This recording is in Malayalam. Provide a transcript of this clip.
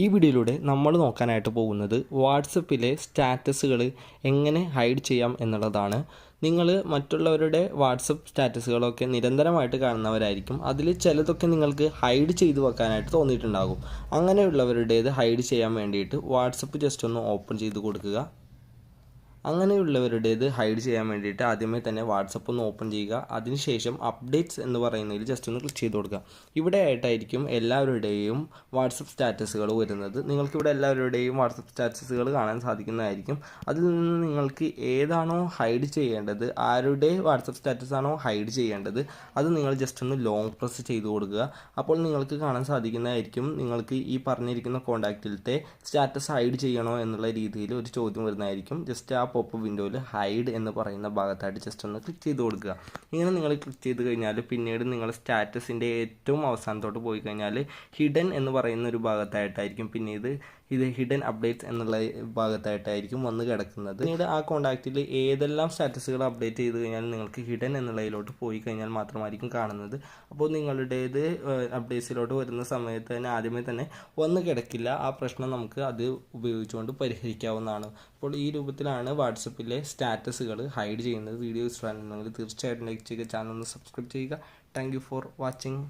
ഈ വീഡിയോയിലൂടെ നമ്മൾ നോക്കാനായിട്ട് പോകുന്നത് വാട്സപ്പിലെ സ്റ്റാറ്റസുകൾ എങ്ങനെ ഹൈഡ് ചെയ്യാം എന്നുള്ളതാണ്. നിങ്ങൾ മറ്റുള്ളവരുടെ വാട്സപ്പ് സ്റ്റാറ്റസുകളൊക്കെ നിരന്തരമായിട്ട് കാണുന്നവരായിരിക്കും. അതിൽ ചിലതൊക്കെ നിങ്ങൾക്ക് ഹൈഡ് ചെയ്തു വെക്കാനായിട്ട് തോന്നിയിട്ടുണ്ടാകും. അങ്ങനെയുള്ളവരുടേത് ഹൈഡ് ചെയ്യാൻ വേണ്ടിയിട്ട് വാട്സപ്പ് ജസ്റ്റ് ഒന്ന് ഓപ്പൺ ചെയ്ത് കൊടുക്കുക. അങ്ങനെയുള്ളവരുടേത് ഹൈഡ് ചെയ്യാൻ വേണ്ടിയിട്ട് ആദ്യമേ തന്നെ വാട്സപ്പ് ഒന്ന് ഓപ്പൺ ചെയ്യുക. അതിനുശേഷം അപ്ഡേറ്റ്സ് എന്ന് പറയുന്നതിൽ ജസ്റ്റ് ഒന്ന് ക്ലിക്ക് ചെയ്ത് കൊടുക്കുക. ഇവിടെ ആയിട്ടായിരിക്കും എല്ലാവരുടെയും വാട്സപ്പ് സ്റ്റാറ്റസുകൾ വരുന്നത്. നിങ്ങൾക്കിവിടെ എല്ലാവരുടെയും വാട്സപ്പ് സ്റ്റാറ്റസുകൾ കാണാൻ സാധിക്കുന്നതായിരിക്കും. അതിൽ നിന്ന് നിങ്ങൾക്ക് ഏതാണോ ഹൈഡ് ചെയ്യേണ്ടത് ആരുടെ വാട്സപ്പ് സ്റ്റാറ്റസ് ആണോ ഹൈഡ് ചെയ്യേണ്ടത് അത് നിങ്ങൾ ജസ്റ്റ് ഒന്ന് ലോങ് പ്രസ് ചെയ്ത് കൊടുക്കുക. അപ്പോൾ നിങ്ങൾക്ക് കാണാൻ സാധിക്കുന്നതായിരിക്കും. നിങ്ങൾക്ക് ഈ പറഞ്ഞിരിക്കുന്ന കോൺടാക്റ്റിലത്തെ സ്റ്റാറ്റസ് ഹൈഡ് ചെയ്യണോ എന്നുള്ള രീതിയിൽ ഒരു ചോദ്യം വരുന്നതായിരിക്കും. ജസ്റ്റ് ആ പോപ്പ് വിൻഡോയിൽ ഹൈഡ് എന്ന് പറയുന്ന ഭാഗത്തായിട്ട് ജസ്റ്റ് ഒന്ന് ക്ലിക്ക് ചെയ്ത് കൊടുക്കുക. ഇങ്ങനെ നിങ്ങൾ ക്ലിക്ക് ചെയ്ത് കഴിഞ്ഞാൽ പിന്നീട് നിങ്ങൾ സ്റ്റാറ്റസിന്റെ ഏറ്റവും അവസാനത്തോട്ട് പോയി കഴിഞ്ഞാൽ ഹിഡൻ എന്ന് പറയുന്ന ഒരു ഭാഗത്തായിട്ടായിരിക്കും പിന്നീട് ഇത് ഹിഡൻ അപ്ഡേറ്റ്സ് എന്നുള്ള ഭാഗത്തായിട്ടായിരിക്കും വന്ന് കിടക്കുന്നത്. പിന്നീട് ആ കോണ്ടാക്റ്റിൽ ഏതെല്ലാം സ്റ്റാറ്റസുകൾ അപ്ഡേറ്റ് ചെയ്ത് കഴിഞ്ഞാൽ നിങ്ങൾക്ക് ഹിഡൻ എന്നുള്ളതിലോട്ട് പോയി കഴിഞ്ഞാൽ മാത്രമായിരിക്കും കാണുന്നത്. അപ്പോൾ നിങ്ങളുടേത് അപ്ഡേറ്റ്സിലോട്ട് വരുന്ന സമയത്ത് തന്നെ ആദ്യമേ തന്നെ വന്ന് കിടക്കില്ല. ആ പ്രശ്നം നമുക്ക് അത് ഉപയോഗിച്ചുകൊണ്ട് പരിഹരിക്കാവുന്നതാണ്. അപ്പോൾ ഈ രൂപത്തിലാണ് വാട്സപ്പിലെ സ്റ്റാറ്റസുകൾ ഹൈഡ് ചെയ്യുന്നത് വീഡിയോ ഇഷ്ടമാണെന്നുണ്ടെങ്കിൽ തീർച്ചയായിട്ടും ലൈക്ക് ചെയ്യുക. ചാനൽ ഒന്ന് സബ്സ്ക്രൈബ് ചെയ്യുക. Thank for watching